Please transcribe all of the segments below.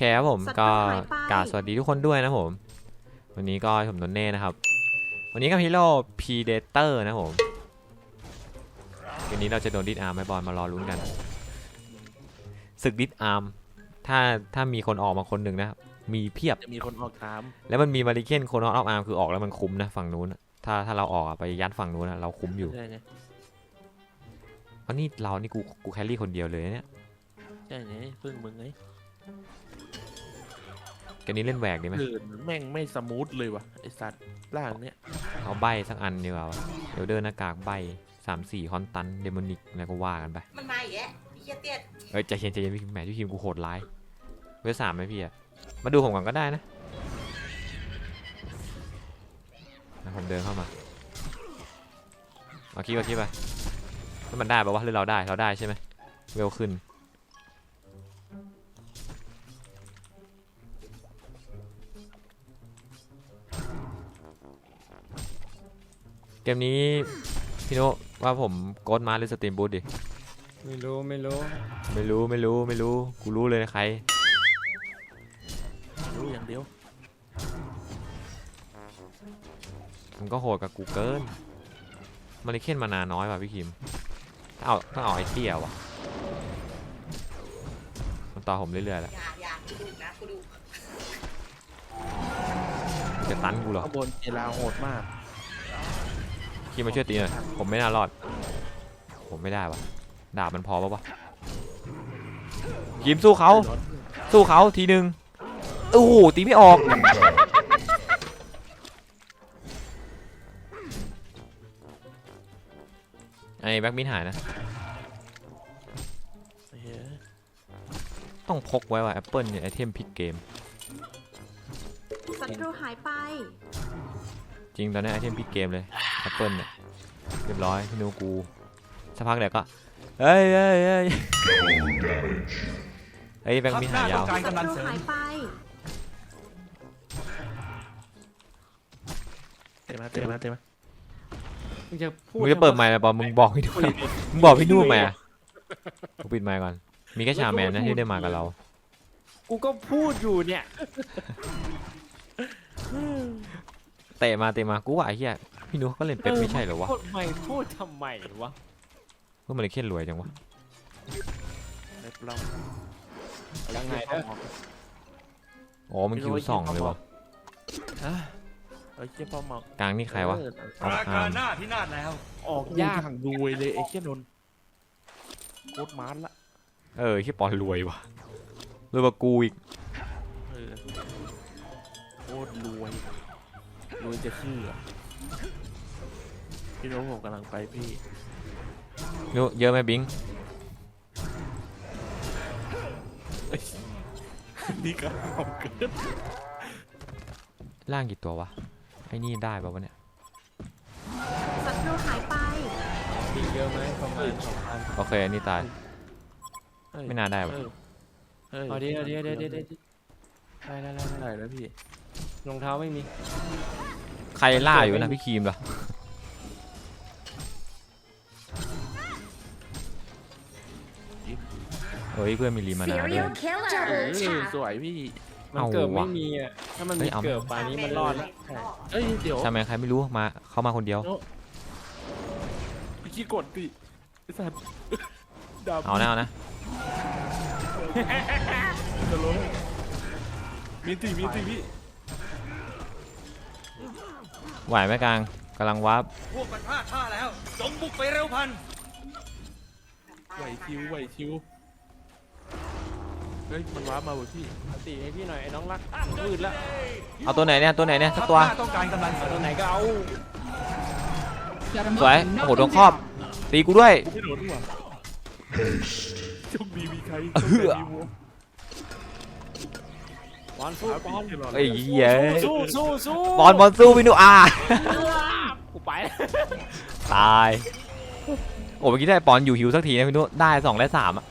เคครับผมศัตรูก็หายไปกราบสวัสดีทุกคนด้วยนะผม วันนี้ก็ผมนนเน่นะครับ วันนี้กับฮีโร่พีเดเตอร์นะผมวันนี้เราจะโดนดิสอาร์มไหมบอลมารอลุ้นกันศึกดิสอาร์มถ้าถ้ามีคนออกมาคนหนึ่งนะครับมีเพียบจะมีคนออกตาม แล้วมันมีมาริเคนโคนออฟอาร์มคือออกแล้วมันคุ้มนะฝั่งนู้นอะถ้าถ้าเราออกอะไปยัดฝั่งนู้นอะเราคุ้มอยู่ใช่ไงเพราะนี่เรานี่กูกูแครี่คนเดียวเลยเนี่ยใช่ไงเพิ่งมึงไง แกนี้เล่นแหวกดีไหมลื่นแม่งไม่สมูทเลยวะไอสัตว์ล่างเนี้ยเอาใบสักอันดีกว่าวะเดี๋ยวเดินหน้ากากใบสามสี่คอนตันเดมอนิกแล้วก็ว่ากันไป มันมาอีกแล้วพี่เหี้ยเตี้ยเอ้ยใจเย็นใจเย็นพี่แหมพี่คิมกูโหดร้ายเวลสามไหมพี่อะมาดูผมก่อนก็ได้นะนะผมเดินเข้ามาเอาคีบเอาคีบไปแล้วมันได้ปะวะหรือเราได้เราได้ใช่ไหมเวลขึ้น มนี้พี่โนว่าผมโกดมาหรือสตรีมบูทดิ ไม่รู้ไม่รู้ไม่รู้ไม่รู้ไม่รู้ กูรู้เลยใคร รู้อย่างเดียว มันก็โหดกับกูเกินมาริเคนมานาน้อยว่ะพี่คิมถ้าเอาต้องเอาไอ้เตี้ยว่ะ มันต่อผมเรื่อยๆแล้ว อย่าอย่ากูดูนะกูดูจะตันกูเหรอข้างบนเจลาโหดมาก คิมมาช่วยตีหน่อยผมไม่น่ารอด ผมไม่ได้ว่ะดาบมันพอปะวะคิมสู้เขาสู้เขาทีนึงโอ้โหตีไม่ออก ไอ้แบ็กมินหายนะไอ้เหี้ยต้องพกไว้ว่าแอปเปิลเนี่ยไอเทมพิกเกม ศัตรูหายไป จริงตอนนี้ไอเทมพิกเกมเลย แอปเปิลเนี่ยเรียบร้อยพี่นูกูสักพักเดี๋ยวก็เฮ้ยเฮ้ยเฮ้ยเฮ้ยแบงค์มีหายาวศัตรูหายไปเต็มมาเต็มมาเต็มมามึงจะพูดมึงจะเปิดไมค์แล้วบอลมึงบอกพี่นูมึงบอกพี่นูไหมอะกูปิดไมค์ก่อน มีแค่ชาแมนนะที่ได้มากับเรา กูก็พูดอยู่เนี่ย เตะมาเตะมากูว่าไอ้เหี้ยพี่นูเขาก็เล่นเป็ดไม่ใช่เหรอวะพูดไม่พูดทำไมวะเพื่อมันเลยเครียดรวยจังวะเล็บล่องยังไงเด้ออ๋อมันคิวสองเลยวะไอ้เชี่ยพ่อเมากลางนี่ใครวะเออเอาราอาคาร์มหน้าที่นาดแล้ว ออกยากรวยเลยไอ้เชี่ยนนท์โคตรมานละเออที่ปอนรวยวะรวยกว่ากูอีกเออโคตรรวย รวยจะคืออะพี่น้องผมกำลังไปพี่นูเยอะไหมบิงนี่ก็เอาเกินล่างกี่ตัววะ ไอ้นี่ได้ปะวะเนี่ย ศัตรูหายไปมีเยอะไหมประมาณสองพันโอเค อันนี้ตายเฮ้ยไม่น่าได้เอวะอเฮ้ยเอาดีเอาดีเอาดีเอาดีเอาดีได้ได้ได้ได้ได้แล้วพี่ รองเท้าไม่มี ใครล่าอยู่นะพี่ครีมเหรอ เฮ้ยเพื่อนมีรีมานาด้วย Serial killer เออสวยพี่ มันเอาเกิดว่ะไม่มีอะ ถ้ามันเฮ้มียเอา เกิดป่านนี้มันรอดแล้วเอ้ยเดี๋ยวใช่ไหมใครไม่รู้มาเข้ามาคนเดียว พี่ขี้กดดิไอ้สัตว์ดาบเอานะเอานะจะล้มมีตีมีตีพี่ ไหวไหมกลางกำลังวับพวกมันพลาดท่าแล้ว จงบุกไปเร็วพัน ไหวคิวไหวคิวเฮ้ยมันว้าร์ปมาเว้ยพี่เอาตีให้พี่หน่อยไอ้น้องรักมืดละเอาตัวไหนเนี่ยตัวไหนเนี่ยสักตัวทัพหน้าต้องการกำลังเสริตัวมไหนก็เอาสวยโอ้โหโดนครอบตีกูด้วยกูไม่โดนดีกว่าโชคดีมีใครเออโชคดีมีวัว บอลสู้ครับบอลพี่รอไอ้เหี้ยสู้สู้สู้บอลบอลสู้พี่นูอากูไปแล้วตายโอ้เมื่อกี้ได้ปอนอยู่ฮิวสักทีนะพี่นุได้สองและสามอะ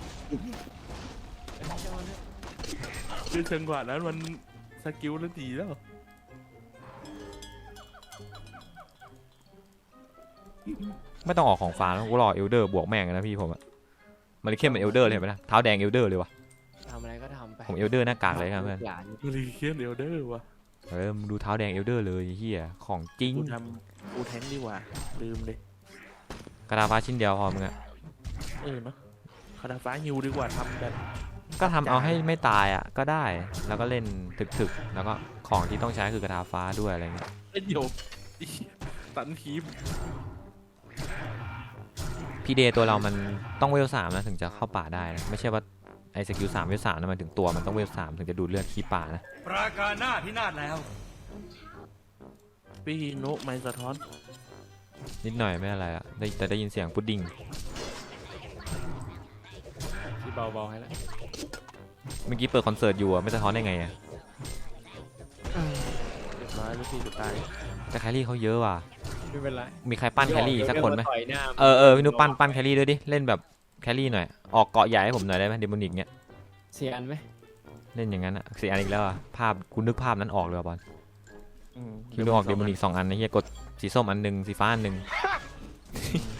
คือเชิงกว่านั้นมันสกิลแล้วดีแล้วไม่ต้องออกของฟ้าแล้วกูรอเอลเดอร์บวกแม่งเลยนะพี่ผมอะมันเข้มเป็นเอลเดอร์เลยเห็นไหมนะเท้าแดงเอลเดอร์เลยวะทำอะไรก็ทำไปผมเอลเดอร์หน้ากากเลยครับเพื่อนหลานรีเคียนเอลเดอร์วะเออมึงดูเท้าแดงเอลเดอร์เลยไอ้เฮียของจริงกูทำกูแทงค์ดีกว่า ลืมเลยกระดาษฟ้าชิ้นเดียวพอมึงอะเออเนาะคาราฟ้าฮิวดีกว่าทำแบบก็ทำเอาให้ไม่ตายอะก็ได้แล้วก็เล่นถึกๆ แล้วก็ของที่ต้องใช้คือกระดาษฟ้าด้วยอะไรเงี้ยเล่นโยกอีตันคีบพีเดตัวเรามันต้องเวลสามนะถึงจะเข้าป่าได้นะไม่ใช่ว่าไอ สกิลสามเวลสามนะมันถึงตัวมันต้องเวลสามถึงจะดูดเลือดขี้ป่านะปราการหน้าพินาศแล้ว พี่โนะไมค์สะท้อนนิดหน่อยไม่อะไรละได้แต่ได้ยินเสียงพุดดิ้งที่เบาๆให้แล้วเมื่อกี้เปิดคอนเสิร์ตอยู่อะไม่สะท้อนได้ไงอะเรียบร้อยแล้วพี่จะตายแต่แครี่เขาเยอะว่ะ ไม่เป็นไรมีใครปั้นแครี่สักคนไหม ต่อยหน้า เออเออพี่นุปั้นปั้นแครี่ด้วยดิ เล่นแบบ แครี่หน่อย ออกเกาะใหญ่ให้ผมหน่อยได้ไหมเดมอนิกเนี่ยเสียอันไหมเล่นอย่างนั้นอะเสียอันอีกแล้วอะภาพกูนึกภาพนั้นออกเลยว่ะบอลอืมคิวนึกออกเดมอนิกสองอันนะเฮียกดสีส้มอันหนึ่งสีฟ้าอันหนึ่ง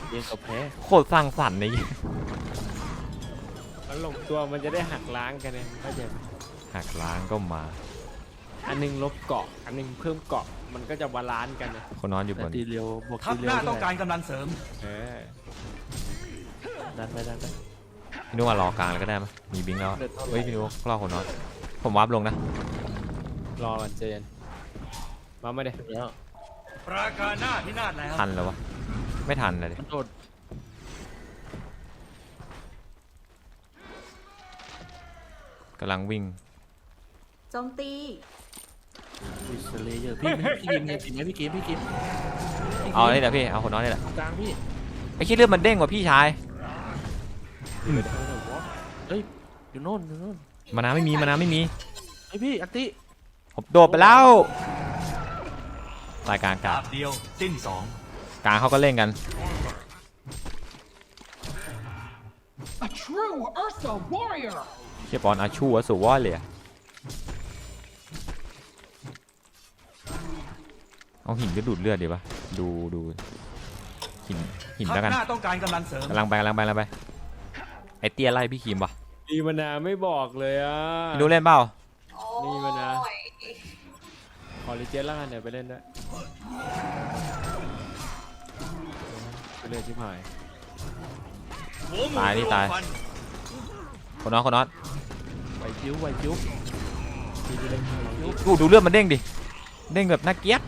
เย็นกับแพ้โคตรสร้างสรรค์ในเหี้ยมันลงตัวมันจะได้หักล้างกันไงเข้าใจไหมหักล้างก็มา อันหนึงลบเกาะ อันหนึงเพิ่มเกาะ มันก็จะบาลานซ์กันนะคนนอนอยู่บแต่นตีเร็วบวกทัตีพเร็หวน้าด้ต้วอยงการกำลังเสริม เออ ดันไปดันไปพี่นุว่ารอกลางเลยก็ได้มั้ยมีบิงค์แล้วอะเลือดเท่าไหเฮ้ยร่พี่นุรอคนนอนผมวาร์ปลงนะรอกันเจนมาไม่ได้แล้วปราการหน้าพินาศแล้วทันแล้ววะไม่ทันเลยดิมันโดดกำลังวิ่งโจมตีวิสเลเยอร์พี่พี่กิมเนี่ยติดไหมพี่กิมพี่กิมพี่กิมเอาเลยเดี๋ยวพี่เอาคนนอนนี่แหละกลางพี่ไอ้ขี้เลือดมันเด้งว่ะพี่ชาย เฮ้ยอยู่โน่นอยู่โน่นมานาไม่มีมานาไม่มีเฮ้ยพี่อัตติผมโดดไปแล้วรายกลางกลาดางบเดียวสิ้นสองกลางเขาก็เล่นกัน A true Ursa warrior! เชียบอลอาชูวะสุวอเลยอะเอาหินก็ดูดเลือดดีปะดูดูหินหินทัพแล้วกันหน้าต้องการกำลังเสริมกำลังไปกำลังไปกำลังไป ไอเตี้ยไล่พี่คิมปะดีมานาไม่บอกเลยอะ พี่นุเล่นเปล่านี่มันนะขอรีเจนแล้วกันเดี๋ยวไปเล่นด้วยไปเล่นชิบหายหัวหมูตายนี่ตายรวมฟันคนนอนคนนอนไหวคิ้วไหวคิ้วพี่ไปเล่นดูดูเลือดมันเด้งดิเด้งแบบน่าเกลียด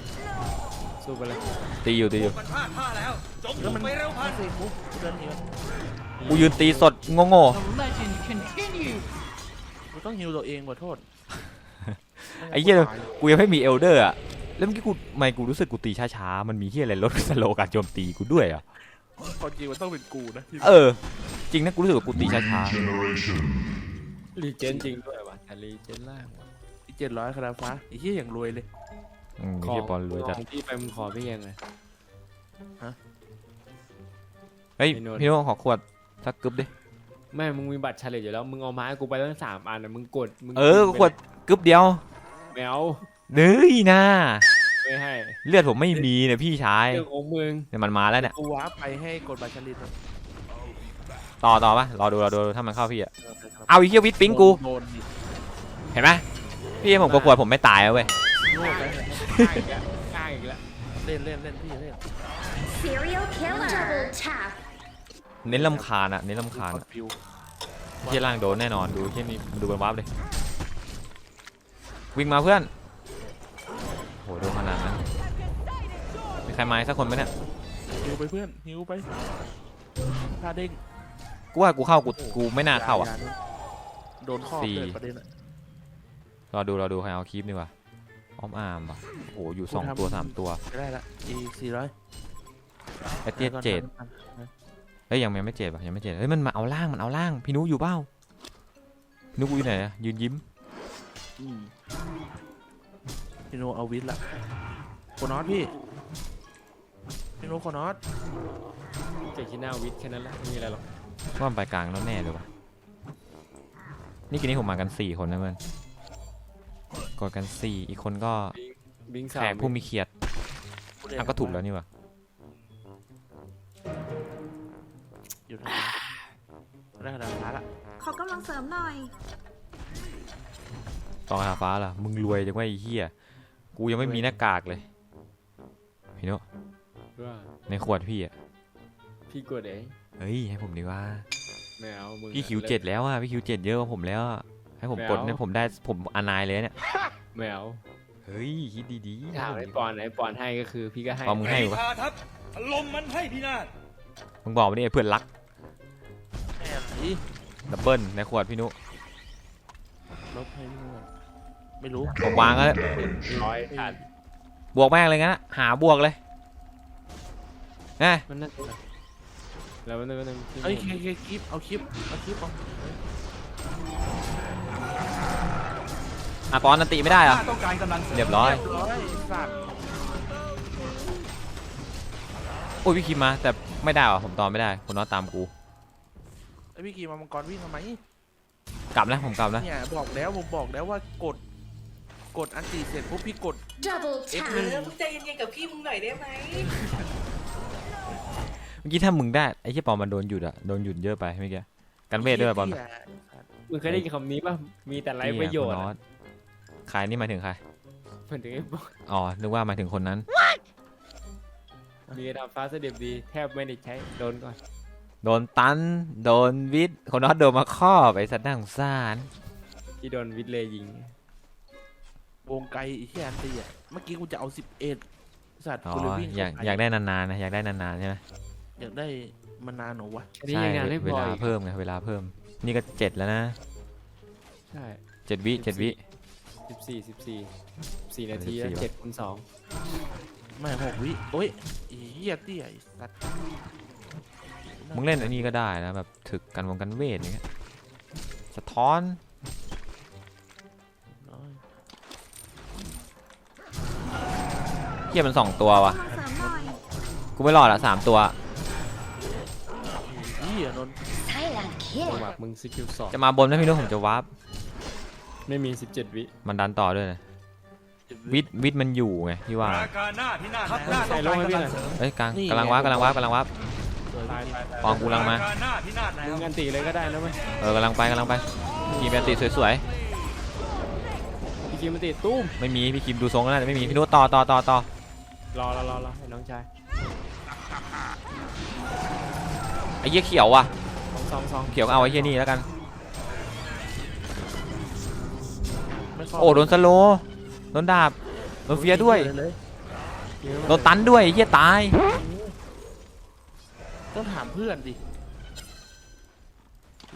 สู้ไปเลยตีอยู่ตีอยู่มันพลาดท่าแล้วจงแล้บุวกมันไปเร็วพันเสกมุกเดินหนีมัน กูยืนตีสดโง่โง่ The legend continues! กูต้องฮิวตัวเองขอโทษไอ้เหี้ยกูยังไม่มีเอลเดอร์อะแล้วเมื่อกี้กูไม่กูรู้สึกกูตีช้าๆมันมีเหี้ยอะไรลดสโลการโจมตีกูด้วยอะความจริงมันต้องเป็นกูนะที่เออ จริงนะกูรู้สึกว่ากูตีช้ารีเจนจริงด้วยว่ะแต่รีเจนล่างว่ะเจ็ดร้อยคาราฟ้าไอ้เหี้ยอย่างรวยเลยๆอืมไอ้เหี้ยบอลรวยจัดของพี่ไปมึงขอพี่ยังไง เฮ้ยไอ้นนท์พี่โน้ตขอขวด สักกึบดิแม่มึงมีบัตรเฉลยอยู่แล้ว มึงเอาไม้กูไปตั้งสามอันนะมึงกด มึงเออขวดกึบเดียวแมวเนื้ยนะไม่ให้ เลือดผมไม่มีเนี่ยพี่ชายเรื่องของมึงเนี่ยมันมาแล้วเนี่ยกูว้าร์ปไปให้กดบัตรชลินนะต่อต่อปะรอดูรอดูถ้ามันเข้าพี่อะเออไปครับเอาไอ้เหี้ยวิทปิงกูโดนดิเห็นไหมพี่ให้ผมกดขวดผมไม่ตายแล้วเว้ยโง่ไปข้างอีกแล้วข้างอีกแล้วเล่นเล่นเล่นพี่เล่น serial killer double tap เน้นลำคาญอะเน้นลำคาญกอะดฟิวเที่ยล่างโดนแน่นอนดูเที่ยนี้ดูบนวาร์ปเลยวิ่งมาเพื่อนโหโดนขนาดนั้นมีใครมาอีกสักคนไหมเนี่ยฮิวไปเพื่อนฮิวไปท่าเด้งกูว่ากูเข้ากูกูไม่น่าเข้าอะย่ย่โดนข้อสี่เกิดประเด็นอะรอดูรอดูใครเอาคลิปดีกว่าอ้อมอาร์มป่ะโอ้โหอยู่สองตัวสามตัวจะได้ละอีสี่ร้อยไอเตี้ยเจ็ด เฮ้ยยังยังไม่เจ็ดป่ะยังไม่เจ็ดเฮ้ยมันมาเอาล่างมันเอาล่างพี่นุอยู่เปล่าพี่นุกูอยู่ไหนอะยืนยิ้มพี่โนเอาวิทย์ละโคนอสพี่พี่โนโคนอสเจ็ดขี้หน้าวิทย์แค่นั้นแหละไม่มีอะไรหรอกว่ามันไปกลางแล้วแน่เลยว่ะนี่กินนี้ผมมากันสี่คนนะเพื่อนกดกันสี่อีกคนก็บิงแขสามกผู้มีเขียดอะก็ถูกแล้วนี่ว่ะ อยู่ทางนั้นได้ขนาดนั้นละขอกำลังเสริมหน่อย ตองหาฟ้าล่ะ มึงรวยจังว่าไอ้เหี้ย กูยังไม่มีหน้ากากเลย พี่โนว่าในขวดพี่อะพี่กดเองเฮ้ย ให้ผมดีว่า ไม่เอามึงพี่คิวเจ็ดแล้วอะพี่คิวเจ็ดเยอะกว่าผมแล้วอะให้ผมกดเนี่ยผมได้ผมอนายเลยเนี่ย ไม่เอาเฮ้ย คิดดีๆถามไอ้ปอนไอ้ปอนให้ก็คือ พี่ก็ให้ปอนมึงให้ปะพาทัพถล่มมันให้พินาศมึงบอกมาดิไอ้เพื่อนรักแม่ไหน ดับเบิลในขวดพี่นุลบให้พี่นวดไม่รู้ผมวางแล้วร้อยขาดบวกแม่งเลยงั้นอะหาบวกเลยนะมันน่าจะแล้วมันนึงเอ้ยเคเคคลิปเอาคลิปเอาคลิปเอาอะปอนนันติไม่ได้เหรอข้าต้องการกำลังเสริมเรียบร้อยเรียบร้อยสัตว์โอ้ยพี่คิมมาแต่ไม่ได้หรอผมตอนไม่ได้คนน้อยตามกู ไอพี่กีมามังกรวิ่งทำไมกลับนะผมกลับนะเนี่ยบอกแล้วผมบอกแล้วว่ากด กดอันตีเสร็จปุ๊บพี่กด Double เอฟ tap. หนึ่งเออมึงใจเย็นๆกับพี่มึงหน่อยได้ไหมเมื่อกี้ถ้ามึงได้ไอ้ที่ปอนมันโดนหยุดอะโดนหยุดเยอะไปเมื่อกี้กันเวทด้วยปอนเหี้ยมึงเคยได้ยินคำนี้ป่ะ มีแต่ไรประโยชน์เหี้อะคุณอตใครนี่หมายถึงใครเหมือนถึงไอ้ปอนอ๋อนึกว่าหมายถึงคนนั้น มีดาวฟ้าเสด็จดี แทบไม่ได้ใช้ โดนก่อน โดนตัน โดนวิทย์คนน้อยโดนมาครอบไอ้สัตว์น่าสงสารที่โดนวิทเลย์ยิง วงไกลอีกแค่อันตีอะเมื่อกี้กูจะเอาสิบเอ็ดสัตว์อ๋อกูเลยวิ่งอยากเข้ไปอยากได้นานๆนะอยากได้นานๆใช่ไหมอยากได้มานานเหรอวะอันนี้ยังงานไม่เวพอลาอีกเพิ่มไงเวลาเพิ่ม นี่ก็เจ็ดแล้วนะใช่เจ็ดวิเจ็ดวิ สิบสี่สิบสี่สี่นาที14วะเจ็ดคูณสองไม่หกวิโอ้ยอีเหี้ยเตี้ยไอ้สัตว์ มึงเล่นอันนี้ก็ได้นะแบบถึกกันวงกันเวทอย่างเงี้ยสะท้อนน้อยเฮียมันสองตัวว่ะมาเสริมหน่อยกูไม่รอดละสามตัวเหี้ยนนท์ Silent จัง kill. หวะมึงสกิลสองจะมาบนนะพี่นุ้ผมจะวาร์ปไม่มีสิบเจ็ดวิมันดันต่อด้วยนะเจ็บวิทย์วิทย์มันอยู่ไงพี่ว่าราการหน้าพินาศทับหแล้น้าวต้องการกำลังเสริมเอ้ยกลางกำลังวาร์ปกำลังวาร์ปกำลังวาร์ป ปองกูลังมารการหน้าพินาศแล้มึวงอันตีเลยก็ได้นะเว้ยเออกำลังไปกำลังไปพี่แมนติสวยพี่คิมมันติตุ้มๆไม่มีพี่คิมดูทรงแล้วน่าจะไม่มีพี่นุ้ต่อต่อต่อต่อรอรอรอรอให้น้องชายไอ้เหี้ยเขียวว่ะสองสองสองเขียวก็เอาไอ้เหี้ยนี่แล้วกันไม่เข้าโอ้โดนสโลว์โดนดาบโดนเฟียร์ด้วยเลยโดนตันด้วยไอ้เหี้ยตาย ต้องถามเพื่อนดิ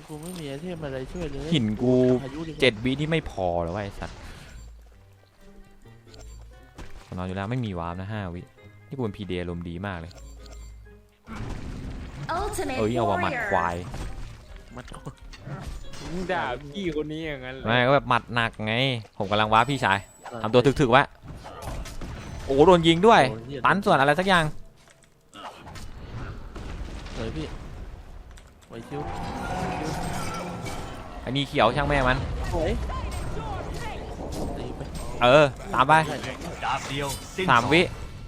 กูไม่มีไอเทมอะไรช่วยเลยหินกูพายุดีกว่าเจ็ดวิที่ไม่พอเหรอวะไอ้สัตว์นอนอยู่แล้วไม่มีวาร์ปนะห้าวินี่กูเป็นพีเดลมณ์ดีมากเลย Ultimate เอ้ยเอาว่าหมัดควายมัดก่อนมึงด่าพี่คนนี้อย่างนั้นเลยไม่ก็แบบหมัดหนักไง ผมกำลังวาร์ปพี่ชายทำตัวถึกๆไว้โอ้โดนยิงด้วยโอ้เหี้ยตันส่วนอะไรสักอย่าง เลยพี่ไว้คิ้วไอ้นี่เขียวช่างแม่มัน สวยตีไปเออ ตามไปใช่ใช่ดาบเดียวสิ้นสามวิ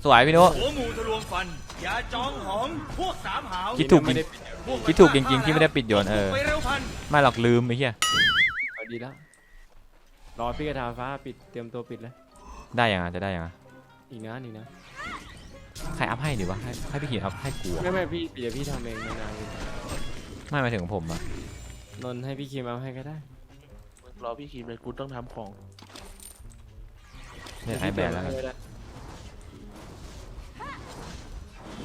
สวยพี่นุหัวหมูทะลวงฟันอย่าจองหองพวกสามหาวคิดถูกจริงพวมันคิดถูกจริงๆที่ไม่ได้ปิดโยนเออไปเร็วพันไม่หรอกลืมไอ้เหี้ยเอาดีแล้วรอพี่กระทาฟ้าปิดเตรียมตัวปิดเลยได้ยังไงจะได้ยังไงอีกนะอีกนะ ใครอัพให้ดีวะให้ให้พี่ขีดอัพให้กูอะไม่ไม่พี่เดี๋ยวพี่ทำเองไม่นานไม่หมายถึงผมอะนนท์ให้พี่คิมเอาให้ก็ได้มึงรอพี่คีมเลยกูต้องทำของเนี่ยไอแบนแล้วกันไม่ได้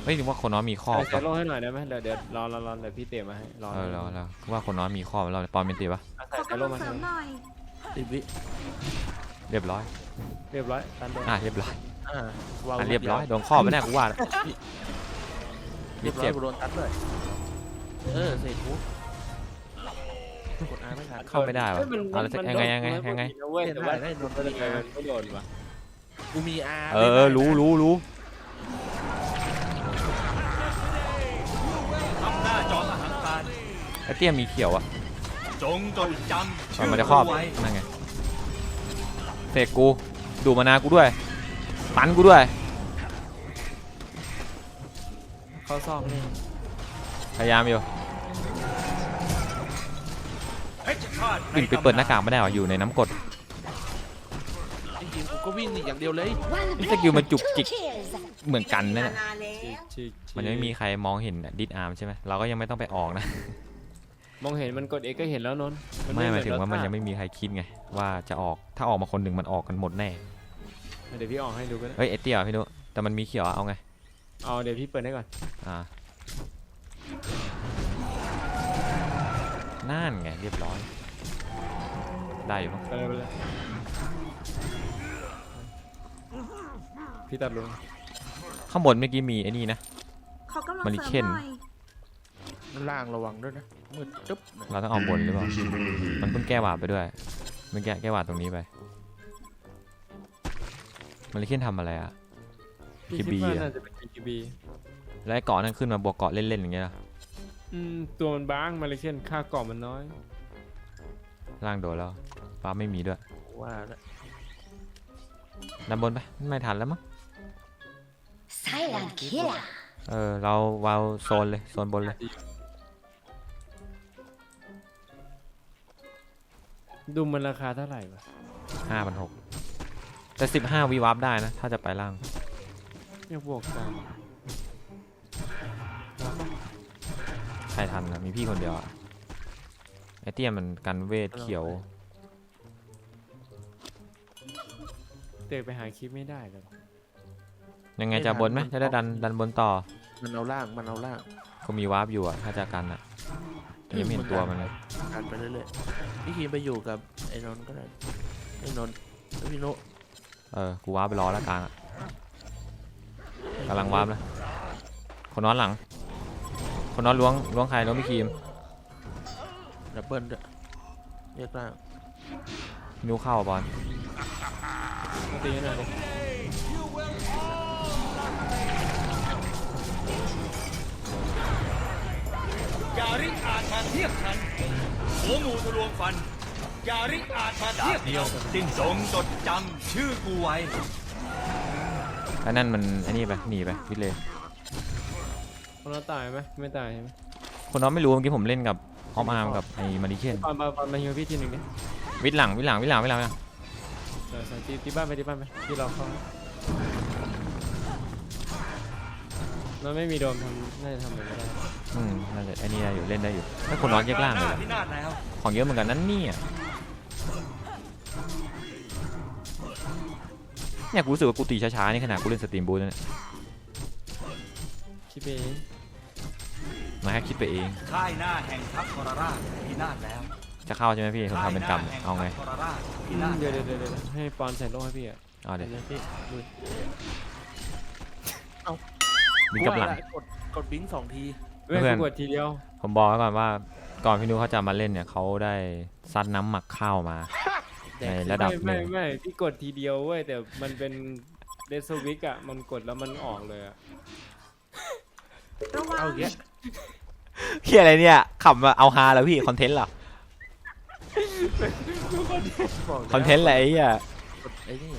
เฮ้ยถึงว่าคนน้อยมีข้อเอาปะใส่ลงให้หน่อยได้ไหมเดี๋ยวเดี๋ยวรอรอรอเดี๋ยวพี่เตะมาให้รอเออแล้วแล้วว่าคนน้อยมีข้อเราปอนเป็นตีปะเอาขใส่อใส่ลกำลังงมาเสริให้มหน่อยสิบวิเรียบร้อยเรียบร้อยตันโดนอะเรียบร้อย อ่าวางอะเรียบร้อยโดนข้อไปแน่กูว่าเรียบร้อยกูโดนตัดเลย เออเสร็จกูกดอาร์ไม่ทันเข้าไม่ได้วะเฮ้ยมันเอาละมันยังไงยังไงยังไงนเว้ยแต่ว่าได้โดนไม่มันไม่โดนวะกูมีอาร์เออรู้รู้รู้ทำหน้าจอมอหังการไอเตี้ยมีเขียวอะจงจดจำก่อนมันจะครอบนั่นไงเสกกูดูมานากูด้วย ตันกูด้วย เข้าซอกนี่พยายามอยู่เพชรฆาตปิดไปเปิดหน้ากากไม่ได้หรออยู่ในน้ำกรดทีมกูก็วิ่งหนีอย่างเดียวเลยนี่สกิลมันจุกจิกเหมือนกันนั่นแหละนานแล้วชิกมันยังไม่มีใครมองเห็นดิสอาร์มใช่ไหมเราก็ยังไม่ต้องไปออกนะ มองเห็นมันกดเอกก็เห็นแล้วนนท์ไม่หมายถึงเหว่ามันรถยังไม่มีใครคิดไง ว่าจะออกถ้าออกมาคนหนึ่งมันออกกันหมดแน่ เดี๋ยวพี่ออกให้ดูก็ได้เฮ้ยเอเตียพี่นุแต่มันมีเขียวอะเอาไงเอาเดี๋ยวพี่เปิดให้ก่อนอ่านั่นไงเรียบร้อย ได้อยู่มั้งไปเลยไปเลยพี่ตัดลงข้างบนเมื่อกี้มีไอ้นี่นะ เขากำลังมาริเสริมเคน หน่อยล่างระวังด้วยนะมืดจุ๊บเลยเราต้องเอาบนหรือเปล่า มันเพิ่งแก้หวาดไปด้วย เมื่อกี้แก้หวาดตรงนี้ไป มาริเคนทำอะไรอะ พี่คิดคิดบีว่าอะน่าจะเป็น KKB แล้วไอ้เกาะนั่นขึ้นมาบวกเกาะเล่นๆอย่างเงี้ยเหรออืมตัวมันบางมาเลเซียนค่ากล่องมันน้อย ล่างโดนแล้วฟ้าไม่มีด้วยว่าแล้วดันบนไปไม่ทันแล้วมั้ง Silent killer เออเราวาวโซนเลยโซนบนเลยดูมันราคาเท่าไหร่วะห้าพันหก แต่สิบห้าวีวาร์ปได้นะ ถ้าจะไปล่างอยากบวกกันใครทันนะมีพี่คนเดียวอะไอเตี้ยมันกันเวทเขียว เตะไปหาคลิปไม่ได้เลยวะยังไงจะบนไหมจะได้ดันดันบนต่อ มันเอาล่าง มันเอาล่างก็มีวาร์ปอยู่อะถ้าจะกันอะแต่ยังไม่เห็นตัวมันเลยการไปเรื่อยๆพี่คีมไปอยู่กับไอ้นนท์ก็ได้ไอ้นนท์แล้วพี่โน เออ กูวาร์ปไปรอแล้วกลางอะกำลังวาร์ปแล้วคนนอนหลัง คนนอนล้วงล้วงใครล้วงพี่ครีมดับเบิลด้วยเรียกล่างนิ้วเข้าบอลมาตีหน่อยดิอย่าริกอาจมาเทียบทันหัวหมูทะลวงฟันอ ย่าริกอาจมาเทียบเดียวสิ้นจงจดจำชื่อกูไว้ไอ้นั่นมันไอ้นี่ไปหนีไปวิทเลยคนนั้นตายไหมไม่ตายใช่ไหมคนนอนไม่รู้เมื่อกี้ผมเล่นกับออมอาร์มกับไอ้มาริเคนปอนปอนปอนมาฮิวพี่ทีหนึ่งดิวิทหลังวิทหลังวิทหลังวิทหลังวิทหลังเออสั่งตีตีบ้านไปตีบ้านไปที่เราเข้ามันไม่มีโดมทำน่าจะทำอะไรไม่ได้อืมน่าจะไอ้นี่ได้อยู่เล่นได้อยู่ถ้าคนนอนแยกล่างเลยเหรอพินาศแล้วของเยอะเหมือนกันนั่นเนี่ย เนี่ยกูรู้สึกว่ากูตีช้าๆนี่ขนาดกูเล่นสตรีมบูธนะเนี่ยคิดไปเองมาแค่คิดไปเอง ค่ายหน้าแห่งทัพทรราชพินาศแล้วจะเข้าใช่ไหมพี่ผมทำเป็นกรรมค่ยหแห่เอาไงทัพทรราชพินาศเดี๋ยวเดี๋ยวเดี๋ยวเดี๋ยวให้ปอนใส่โล่ให้พี่อะเอาเดี๋ยวเดี๋ยวพี่ดูมีกำลังว่าละกดกดบิงสองทีเว้ยเพื่อนกูกดทีเดียว ผมบอกไว้ก่อนว่าก่อนพี่นุเขาจะมาเล่นเนี่ยเขาได้ซัดน้ำหมักข้าวมา ในระดับหไม่นึ่ง ไม่ไม่พี่กดทีเดียวเว้ยแต่มันเป็นเดซวิกอะมันกดแล้วมันออกเลยอะระวังเอาอย่างเงี้ยเฮียอะไรเนี่ยขำอะเอาฮาแล้วพี่ คอนเทนต์เหรอ บอกแล้วคอนเทนต์อะไรไอ้เหี้ยกดไอ้นี่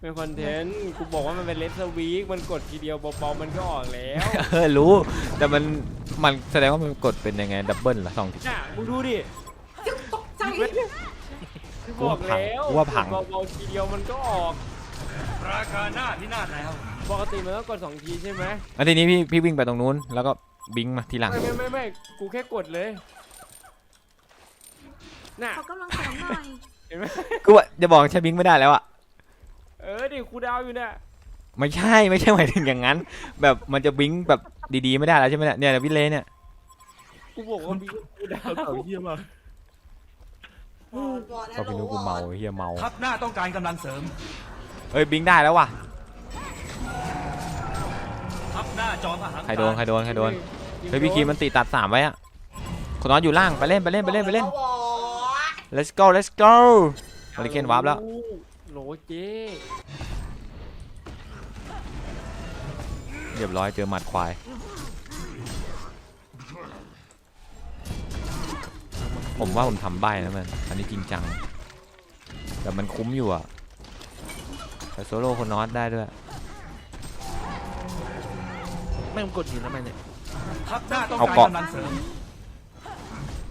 เป็นคอนเทนต์กูบอกว่ามันเป็นเลสวิกมันกดทีเดียวเบาๆมันก็ออกแล้วเออรู้ แต่มันมันแสดงว่ามันกดเป็นยังไงดับเบิลเหรอสองทีน่ะมึงดูดิ ตกใจกูบว่าอกพังแล้วกูว่าพัง เบาๆทีเดียวมันก็ออกราคาหน้าพินาศแล้ว ปกติมันต้องกดสองทีใช่ไหมแล้วทีนี้พี่พี่วิ่งไปตรงนู้น แล้วก็บิงมาทีหลัง ไม่ไม่ไม่ไม่กูแค่กดเลยน่ะเขากำลังเสริมหน่อย เห็นไหมกูว่าจะบอกใช้บิงไม่ได้แล้วอะเออดิกูดาวอยู่เนี่ยไม่ใช่ไม่ใช่หมายถึงอย่างนั้น แบบมันจะบิงแบบดีๆไม่ได้แล้วใช่ไหมเนี่ยเนี่ยวิเลเนี่ยกูบอกว่ามีกูดาวเขาเก่าเยี่ยมากบอล ก็พี่นุกูเมาเฮียเมาทัพหน้าต้องการกำลังเสริมเอ้ยบิงได้แล้วว่ะทัพหน้าจอมทหารใครโดนใครโดนใครโดนเฮ้ยพี่คีมันตีตัดสามไว้อะคนน้อยอยู่ล่างไปเล่นไปเล่นไปเล่นไปเล่น let's go let's go มาริเคนวาร์ปแล้วโหลเจ๊เรียบร้อยเจอหมัดควาย ผมว่าผมทำใบนะมันอันนี้จริงจัง แต่มันคุ้มอยู่อะแต่โซโล่คนนอตได้ด้วยแม่งกดหินทำไมเนี่ยทัพหน้าต้องเอาการเกาะ กำลังเสริม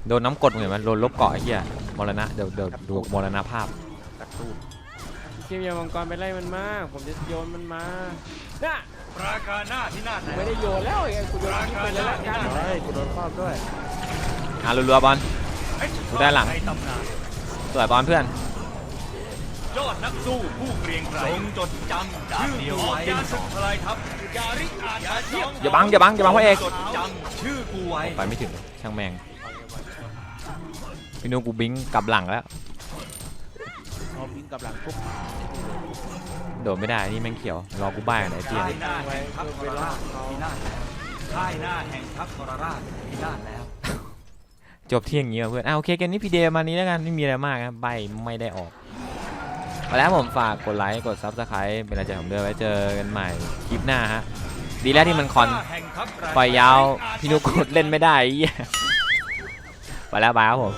โดนน้ำกรดเหมือนมันโดนลบเกาะไอ้เหี้ยมรณะเดี๋ยวเดี๋ยวดูมรณภาพกระตูนพี่คิมอย่ามังกรไปไล่มันมากผมจะโยนมันมาน่ะปราการหน้าที่น่าแตไม่ได้โยนแล้วไอ้กูโยนทิ้งไปเลยละกันเฮ้ยกูโดนครอบด้วยอะรัวๆบอล กูได้หลัง ในตำนานสวยบอลเพื่อน ยอดนักสู้ผู้เกรียงไกรทรงจดจำชื่อเดียวไว้ยาศึกทลายทัพยาริอาจมาเทียบอย่าบังอย่าบังอย่าบังพระเอก จดจำชื่อกูไว้ไปไม่ถึงช่างแม่งพี่นุ๊กกูบิงกลับหลังแล้ว เอาวิ่งกลับหลังปุ๊บโดดไม่ได้นี่แม่งเขียว รอกูบ้ากันไหนเจียนค่ายหน้าแห่งทัพทรราชพินาศแล้วค่ายหน้าแห่งทัพทรราชพินาศแล้ว จบเที่ยงงี้เพื่อนอะโอเคเกันนี้พีเดย์มานี้แล้วกันไม่มีอะไรมากครับใบไม่ได้ออกเอาแล้วผมฝากกดไลค์กดซับสไครป์เป็นอาจารย์ผมด้วยไว้เจอกันใหม่คลิปหน้าฮะดีแล้วที่มันคอนปล่อยยาวพี่นุกกดเล่นไม่ได้ไปแล้วบายครับผม